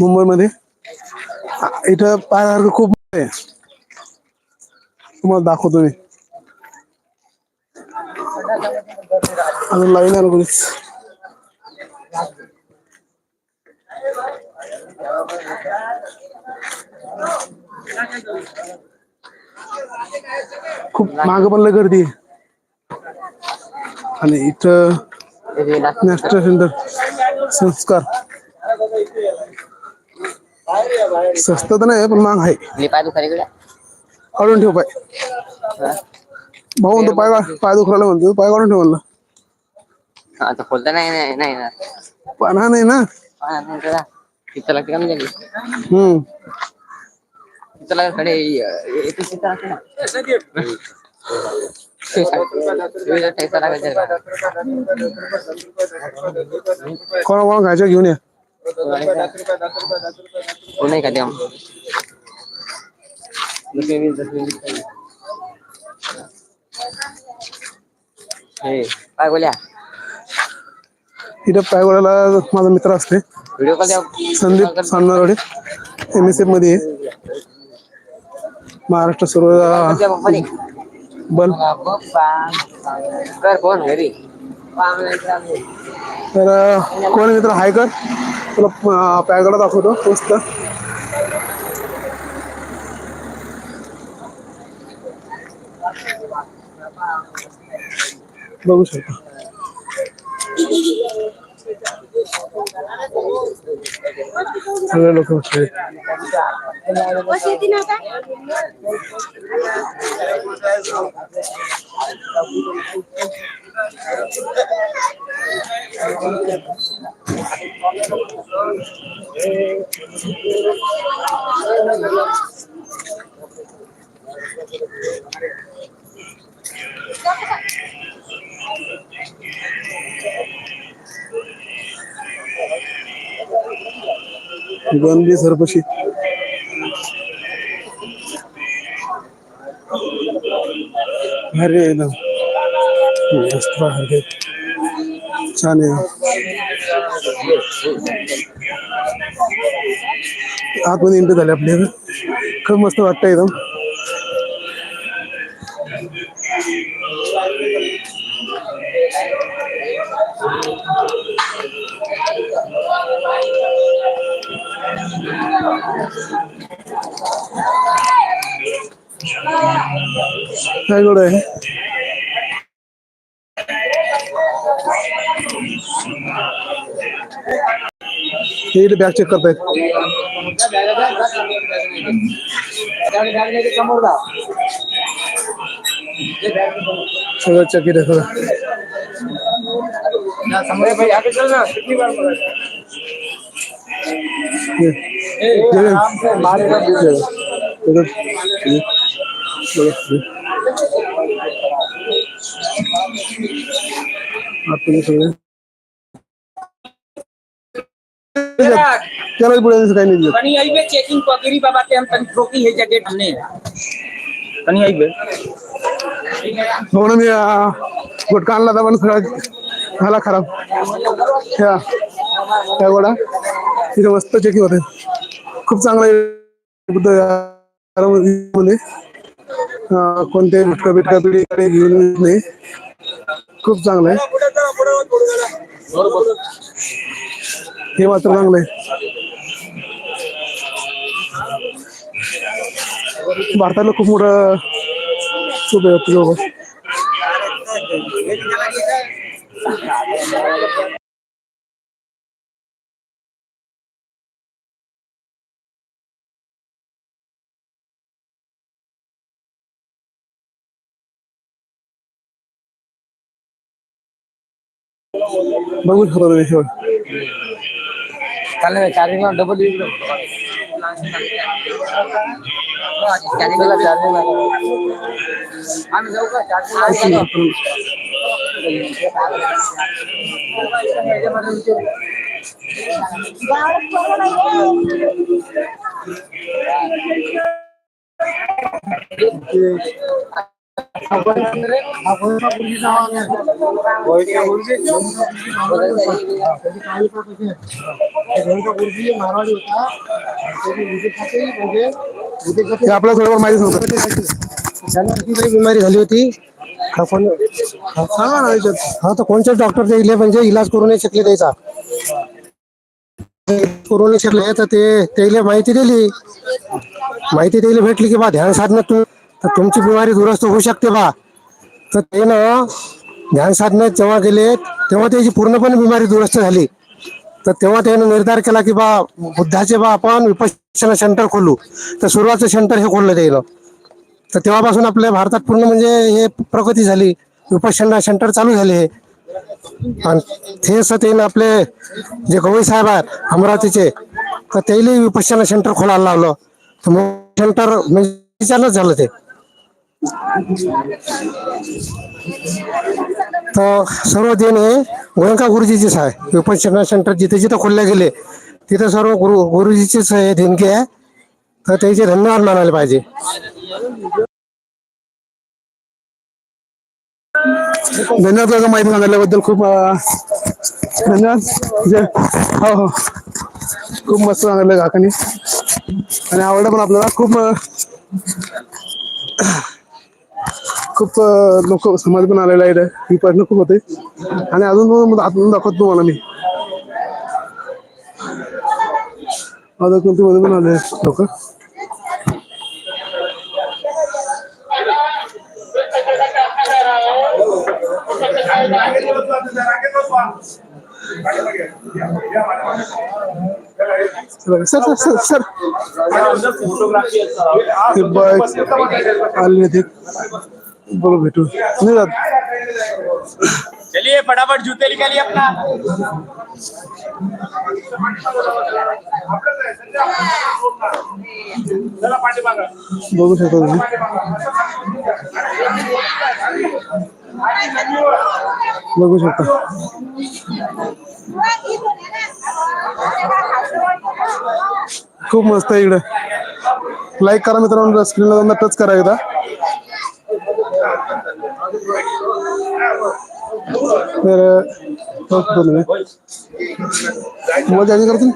मुंबईमध्ये. इथं पाहण्यासारखं खूप आहे. तुम्हाला दाखवतो मी. अजून लाईन आलो कोणीच? खूप माग पण लय गर्दी. आहे आणि इथं नॅशनल सेंटर. संस्कार. स्वस्त तर नाही पण महाग आहे. पाय दुखारी कडे काढून ठेव पाय. भाऊ म्हणतो पाय पाय दुखरायला म्हणतो पाय काढून ठेव म्हणलं. आता खोलता नाही नाही नाही ना. पाना नाही ना. पाहा नाही त्याला. तिथं लागते कमी झाली हम्म. तिथं लागत कडे एकवीस तिथं लागते ना. ठेचा लागायचा कोणा कोणा खायचं घेऊन या. नाही का देव दसवी वीस हे काय बोल्या इथं पायगोळ्याला माझा मित्र असते video call Sandeep Sanarwade M S एफमध्ये आहे. महाराष्ट्र सर्व द्या बल कर फोन घरी तर अं, कोण मित्र हाय कर तुला अं, पायगोळा दाखवतो मस्त बघू शकता सगळे लोक बसले गंदी सरपशी भारी आहे एकदम मस्त आहे. छान आहे. आतमध्ये एंट्री झाली आपली. खूप मस्त वाटतं एकदम. काय गोड आहे? हे इथे बॅग चेक करतायत सगळं चकीत आहे सगळं ये. ये. ये. इकडं. ये. बघा, ये. आतमध्ये सगळे त्याला पुढे काही नाही दिलं. कनी आई बे चेकिंग पकड़ी बाबा के हम तन ठोकी है जगह हमने कनी आई बे हो ना मी अं, गुटखा आणला होता पण सगळा झाला खराब ह्या त्या गोडा तिथे मस्त चेकिंग होते। खूप चांगला आहे बुद्धमध्ये अं, कोणते गुटखा बिटका पिढी कडे घेऊन येत नाही? खूप चांगलं आहे हे मात्र चांगलं आहे भारताला खूप मोठं खूप आहे आपलं बघू शकता तुम्ही शेवट चालेल चार्जिंग डबल चार्जिंग आम्ही जाऊ का चार्जिंग हे आपल्याला थोडंफार माहिती नव्हतं त्यांना बिमारी झाली होती. कोण? सांगा ना हा तर कोणत्याच डॉक्टर इले म्हणजे इलाज करू नाही शकले त्याचा. करू नाही शकले तर ते त्याला माहिती दिली. माहिती दिली भेटली की बा ध्यान साधना तू. तर तुमची बिमारी दुरुस्त होऊ शकते बा. तर ते ना ध्यान साधनेत जेव्हा गेले तेव्हा त्याची पूर्णपणे बिमारी दुरुस्त झाली. तर तेव्हा त्यानं निर्धार केला की बा बुद्धाचे बा आपण विपश्यना सेंटर खोलू. तर सुरुवातचं सेंटर हे खोललं त्यानं. तर तेव्हापासून आपल्या भारतात पूर्ण म्हणजे हे प्रगती झाली. विपश्यना सेंटर चालू झाले हे. आणि ते सतेन आपले जे गवई साहेब आहेत अमरावतीचे तर त्याला विपश्यना सेंटर खोलायला लावलं. तर मग सेंटर म्हणजे चालत झालं ते. तर सर्व देण हे गोयंका गुरुजीचेच आहे विपश्यना सेंटर जिथे जिथे खोलले गेले तिथे सर्व गुरु गुरुजीचेच हे देणगी आहे. तर त्याचे धन्यवाद मानायला पाहिजे. धन्यवाद काका माहिती सांगितल्याबद्दल खूप धन्यवाद. हो हो. खूप मस्त सांगितलं काकाने. आणि आवडलं पण आपल्याला. खूप खूप लोक समाज पण आलेला आहे ही प्रश्न खूप होते. आणि अजून आतून दाखवतो तुम्हाला मी. आता कोणती मध्ये पण आले लोक. Sir sir sir sir. ते बाईक आले ते बोलो भेटू नाही जात चलिए फटाफट जूते निकालिए अपना। बघू शकता तुम्ही बघू शकता खूप मस्त आहे इकडे. लाईक करा मित्रांनो स्क्रीनला टच करा एकदा. तर बघतो हो, तुम्ही मोबाईल चार्जिंग करतो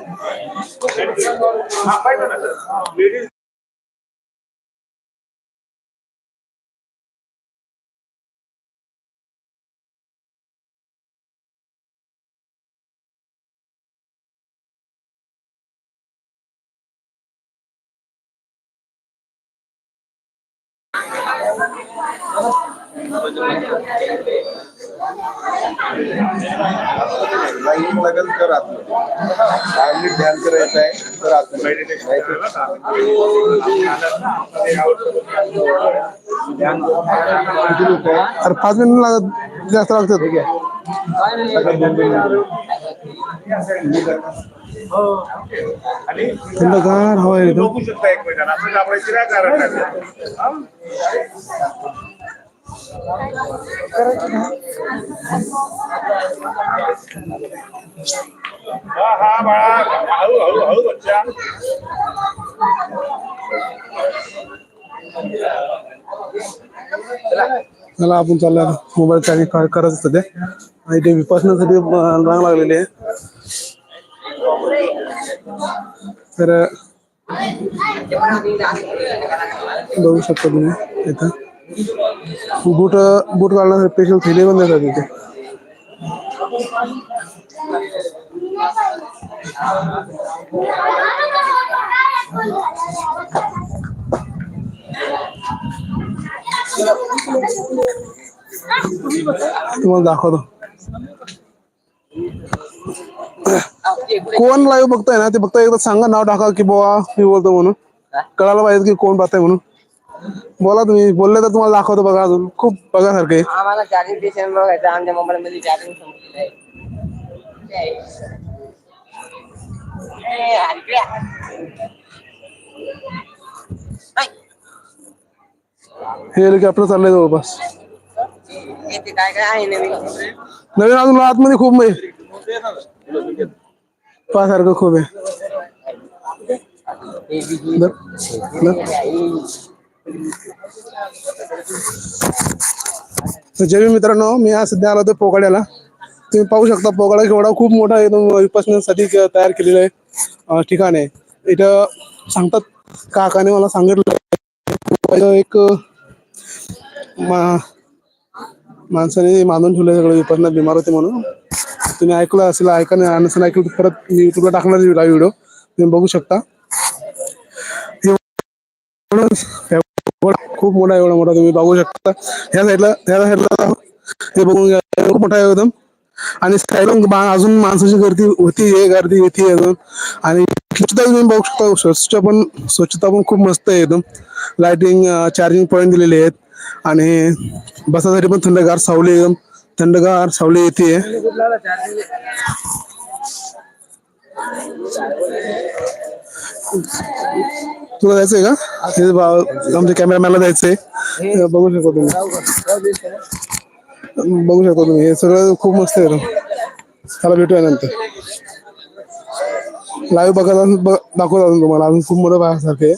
लाईन लागेल तर आतमध्ये ध्यान करायचं आहे तर आतमध्ये किती लोक अरे पाच मिनिट लागत जास्त लागतात हवा आहे हा हा बाळा हळू हळू हळू बच्चा चला आपण चालला मोबाईल चार्जिंग काय करत असतं ते. आणि ते विपासनासाठी रांग लागलेली आहे. तर बघू शकता तुम्ही इथं. बूट बूट घालण्यासाठी स्पेशल थैली पण देतात तिथे तुम्हाला दाखवतो. कोण लाईव्ह बघताय ना ते फक्त एकदा सांगा नाव टाका की बाबा मी बोलतो म्हणून. कळायला पाहिजे की कोण पाहताय म्हणून. बोला तुम्ही बोलले तर तुम्हाला दाखवतो बघा अजून. खूप बघासारखे आम्हाला चार्जिंग स्टेशन बघायचं आमच्या मोबाईल मध्ये चार्जिंग संपलेलं आहे. ए, हलक्या. ऐ, हे हेलिकॉप्टर चाललंय जवळपास. इथे काय काय आहे नवीन? नवीन अजून आतमध्ये खूप आहे. पाहसारखं खूप आहे. हे. जय मित्रांनो मी आज सध्या आलो होतो पोगाड्याला तुम्ही पाहू शकता पोगाडा केवढा खूप मोठा एकदम विपसण्यासाठी तयार केलेलं आहे ठिकाण आहे. इथं सांगतात काकाने मला सांगितलं एक मा माणसाने मानून ठेवलं सगळं विपसना बिमार होते म्हणून. तुम्ही ऐकलं असेल ऐका नाही नसेल ऐकलं परत मी युट्यूबला टाकणार व्हिडिओ. तुम्ही बघू शकता. खूप मोठा एवढा मोठा तुम्ही बघू शकता. ह्या साईडला ह्या साईडला हे बघून खूप मोठा आहे एकदम. आणि साईडला अजून माणसाची गर्दी होती हे गर्दी होती अजून आणि स्वच्छता तुम्ही बघू शकता स्वच्छ पण स्वच्छता पण खूप मस्त आहे एकदम. लाइटिंग चार्जिंग पॉईंट दिलेले आहेत. आणि बसासाठी पण थंडगार सावली एकदम. थंडगार सावली येते. तुला जायचंय का? हे बा- आमच्या कॅमेरामॅनला जायचंय हे बघू शकता तुम्ही. बघू शकता तुम्ही. हे सगळं खूप मस्त आहे. चला भेटूया नंतर. लाईव्ह बघत ब- दाखवत अजून तुम्हाला. अजून खूप मोठं पाहण्यासारखं आहे.